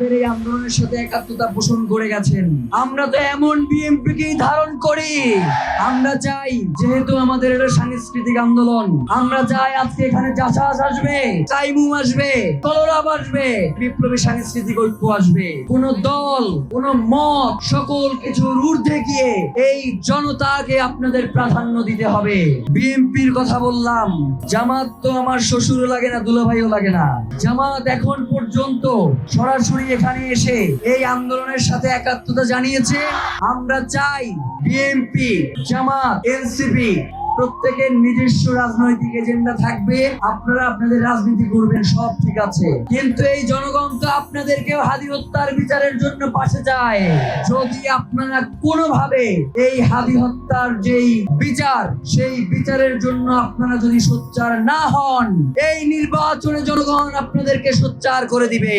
আমাদের এই আন্দোলনের সাথে একাত্মতা পোষণ করে গেছেন। আমরা তো এমন বিএমপি কেই ধারণ করি। আমরা চাই, যেহেতু আমাদের এটা সাংস্কৃতিক আন্দোলন, আমরা চাই আজকে এখানে জাসাস আসবে টাইমুম আসবে কলরাব আসবে, বিপ্লবী সাংস্কৃতিক ঐক্য আসবে। কোন দল, কোন মত, সকল কিছুর ঊর্ধ্বে গিয়ে এই জনতাকে আপনাদের প্রাধান্য দিতে হবে। বিএনপির কথা বললাম, জামাত তো আমার শ্বশুরও লাগে না, দুলাভাইও লাগে না। জামাত এখন পর্যন্ত সরাসরি এখানে এসে এই আন্দোলনের সাথে একাত্মতা জানিয়েছে। আমরা চাই বিএনপি জামাত এনসিপি প্রত্যেকের নিজস্ব রাজনৈতিক এজেন্ডা থাকবে। আপনারা আপনাদের রাজনীতি করবেন, সব ঠিক আছে। কিন্তু এই জনগণ তো আপনাদেরকে হাদি হত্যার বিচারের জন্য পাশে যায়। যদি আপনারা কোনোভাবে এই হাদি হত্যার যেই বিচার, সেই বিচারের জন্য আপনারা যদি সোচ্চার না হন, এই নির্বাচনে জনগণ আপনাদেরকে সোচ্চার করে দিবে।